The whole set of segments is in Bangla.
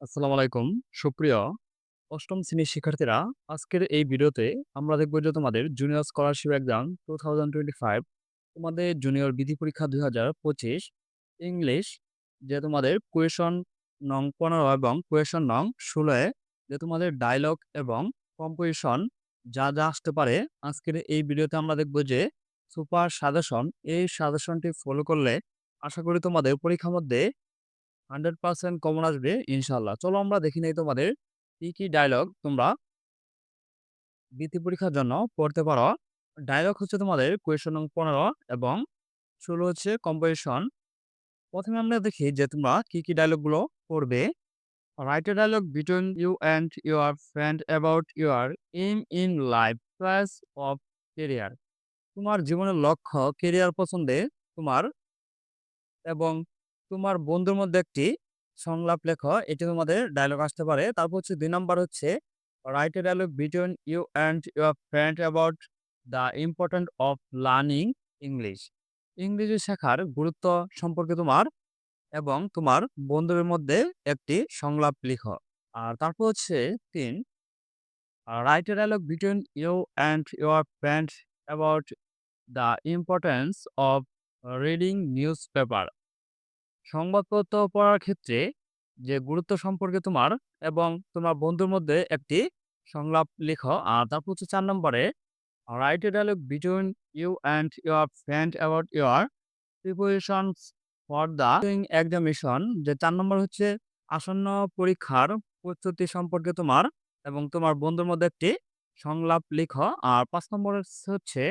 আসসালামু আলাইকুম। সুপ্রিয় অষ্টম শ্রেণির শিক্ষার্থীরা, আজকের এই ভিডিওতে আমরা দেখব যে তোমাদের জুনিয়র স্কলারশিপ এক্সাম 2025 তোমাদের জুনিয়র বিধি পরীক্ষা 2025 ইংলিশ যে তোমাদের কোয়েশন নং 15 এবং কোয়েশন নং 16 এ যে তোমাদের ডায়লগ এবং কম্পোজিশন যা, যা আসতে পারে আজকের এই ভিডিওতে আমরা দেখব যে সুপার সাজেশন এই সাজেশনটি ফলো করলে আশা করি তোমাদের পরীক্ষার মধ্যে 100% কমন আসবে ইনশাল্লাহ চলো আমরা দেখি নেই তোমাদের কি, কি ডায়লগ তোমরা বৃত্তি পরীক্ষার জন্য পড়তে পারো। ডায়লগ হচ্ছে তোমাদের কোয়েশন নং 15 এবং 16 হচ্ছে কম্পোজিশন। প্রথমে আমরা দেখি যে তোমরা কি, কি ডায়ালগগুলো পড়বে। Write a dialogue between you and your friend about your aim in life, choice of career. তোমার জীবনের লক্ষ্য, কেরিয়ার পছন্দে তোমার এবং তোমার বন্ধুর মধ্যে একটি সংলাপ লেখ, এটি তোমাদের ডায়লগ আসতে পারে। তারপর হচ্ছে দুই নম্বর হচ্ছে write a dialogue between you and your friend about the important of learning English ইংরেজি শেখার গুরুত্ব সম্পর্কে তোমার এবং তোমার বন্ধুদের মধ্যে একটি সংলাপ লিখ। আর তারপর হচ্ছে তিন write a dialogue between you and your friend about the importance of reading newspaper সংবাদপত্র পড়ার ক্ষেত্রে যে গুরুত্ব সম্পর্কে তোমার এবং তোমার বন্ধুর মধ্যে একটি সংলাপ লিখো। আর তারপর হচ্ছে চার নম্বরে write dialogue between you and your friend about your preparations for the upcoming examination. যে চার নম্বর হচ্ছে, আসন্ন পরীক্ষার প্রস্তুতি সম্পর্কে তোমার এবং তোমার বন্ধুর মধ্যে একটি সংলাপ লিখো। আর পাঁচ নম্বর হচ্ছে,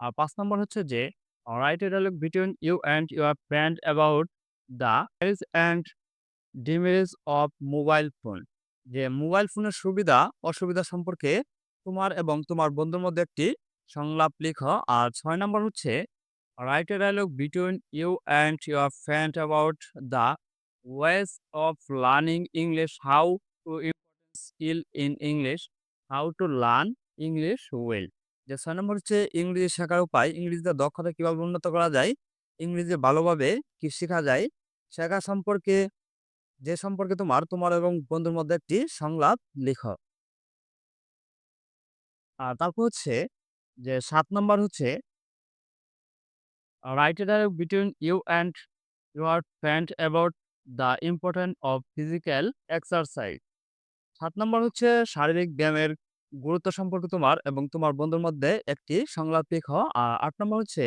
আর পাঁচ নম্বর হচ্ছে যে write a dialogue between you and your friend about the and damage of mobile phone যে মোবাইল ফোনের সুবিধা, অসুবিধা সম্পর্কে তোমার এবং তোমার বন্ধুর মধ্যে একটি সংলাপ লিখ। আর ছয় নম্বর হচ্ছে write a dialogue between you and your friend about the ways of learning English how to important skill in English how to learn English well যে ছয় নম্বর হচ্ছে, ইংরেজি শেখার উপায়, ইংরেজিতে দক্ষতা কীভাবে উন্নত করা যায়, ইংরেজি ভালোভাবে কি শেখা যায় শেখা সম্পর্কে যে সম্পর্কে তোমার, তোমার এবং বন্ধুর মধ্যে একটি সংলাপ লিখো। আর তারপর হচ্ছে যে সাত নম্বর হচ্ছে write dialogue between you and your friend about the importance of physical exercise. ৭ নম্বর হচ্ছে শারীরিক ব্যায়ামের গুরুত্ব সম্পর্কে তোমার এবং তোমার বন্ধুর মধ্যে একটি সংলাপ লিখো। আর আট নম্বর হচ্ছে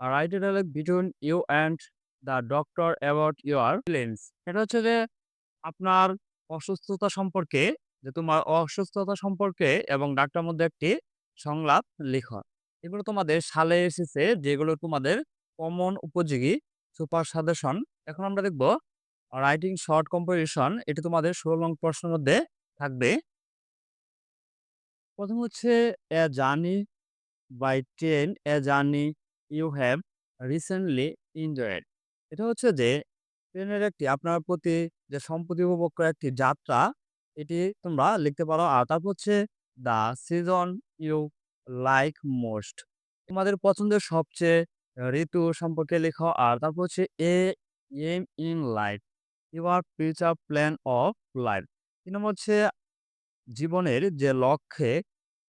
write dialogue between you and the doctor about your feelings. এটা হচ্ছে যে, আপনার অসুস্থতা সম্পর্কে, যে তোমার অসুস্থতা সম্পর্কে এবং ডাক্তার মধ্যে একটি সংলাপ লিখো। এগুলো তোমাদের সালে এসেছে, যেগুলো তোমাদের কমন উপযোগী সুপার সাজেশন। এখন আমরা দেখব, রাইটিং শর্ট কম্পোজিশন, এটি তোমাদের ১৬ নং প্রশ্নের মধ্যে থাকবে। প্রথম হচ্ছে, a journey by train, a journey you have recently enjoyed. এটা হচ্ছে যে ট্রেনের একটি আপনার প্রতি যে সম্প্রতি উপভোগ করা একটি যাত্রা এটি তোমরা লিখতে পারো। আর তারপর হচ্ছে the season you like most তোমাদের পছন্দের সবচেয়ে ঋতু সম্পর্কে লিখো। আর তারপর হচ্ছে a aim in life, your future plan of life ৩ নম্বর হচ্ছে জীবনের যে লক্ষ্যে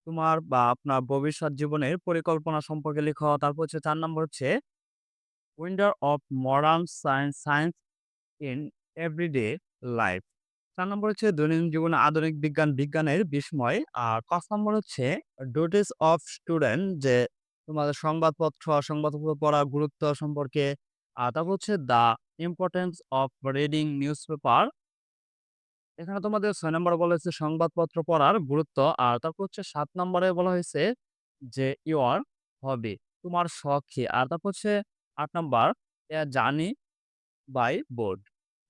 তোমার বা আপনার ভবিষ্যৎ জীবনের পরিকল্পনা সম্পর্কে লিখো। তারপর হচ্ছে চার নম্বর হচ্ছে wonder of modern science, science in everyday life. চার নম্বর হচ্ছে দৈনন্দিন জীবনে আধুনিক বিজ্ঞান, বিজ্ঞানের বিস্ময়। আর পাঁচ নম্বর হচ্ছে duties অফ স্টুডেন্ট যে তোমাদের সংবাদপত্র, সংবাদপত্র পড়ার গুরুত্ব সম্পর্কে। আর তারপর হচ্ছে the of of news paper এখানে তোমাদের ছয় নম্বরে বলা হয়েছে সংবাদপত্র পড়ার গুরুত্ব। আর তারপর হচ্ছে সাত নম্বরে বলা হয়েছে যে your হবি তোমার শখ কি? আর তারপর হচ্ছে ৮ নাম্বার জানি by board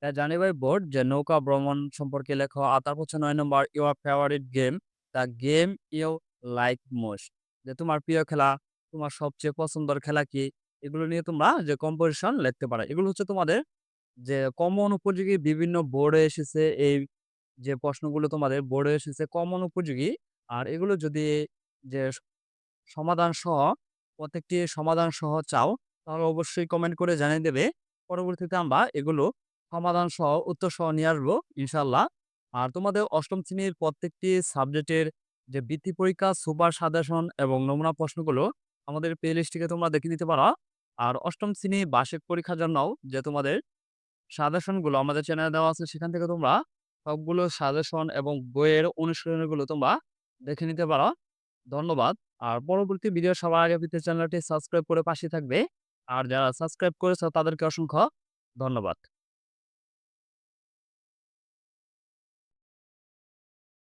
a journey by যে নৌকা ভ্রমণ সম্পর্কে লেখো। আর তারপর হচ্ছে ৯ নম্বর your favourite game the game you like most যে তোমার প্রিয় খেলা, তোমার সবচেয়ে পছন্দের খেলা কি? এগুলো নিয়ে তোমরা যে কম্পোজিশন লিখতে পারো। এগুলো হচ্ছে তোমাদের যে কমন উপযোগী বিভিন্ন বোর্ডে এসেছে এই যে প্রশ্নগুলো তোমাদের বোর্ডে এসেছে কমন উপযোগী। আর এগুলো যদি যে সমাধান সহ প্রত্যেকটি সমাধান সহ চাও তাহলে অবশ্যই কমেন্ট করে জানিয়ে দেবে। পরবর্তীতে আমরা এগুলো সমাধান সহ উত্তর সহ নিয়ে আসব ইনশাআল্লাহ। আর তোমাদের অষ্টম শ্রেণির প্রত্যেকটি সাবজেক্টের যে বৃত্তি পরীক্ষা, সুপার সাজেশন এবং নমুনা প্রশ্নগুলো আমাদের প্লেলিস্ট থেকে তোমরা দেখে নিতে পারো। আর অষ্টম শ্রেণি বার্ষিক পরীক্ষার জন্যও যে তোমাদের সাজেশনগুলো আমাদের চ্যানেলে দেওয়া আছে সেখান থেকে তোমরা সবগুলো সাজেশন এবং বইয়ের অনুশীলনীগুলো তোমরা দেখে নিতে পারো। ধন্যবাদ। আর পরবর্তী ভিডিও সবার আগে চ্যানেলটি সাবস্ক্রাইব করে পাশে থাকবে। আর যারা সাবস্ক্রাইব করেছে তাদেরকে অসংখ্য ধন্যবাদ।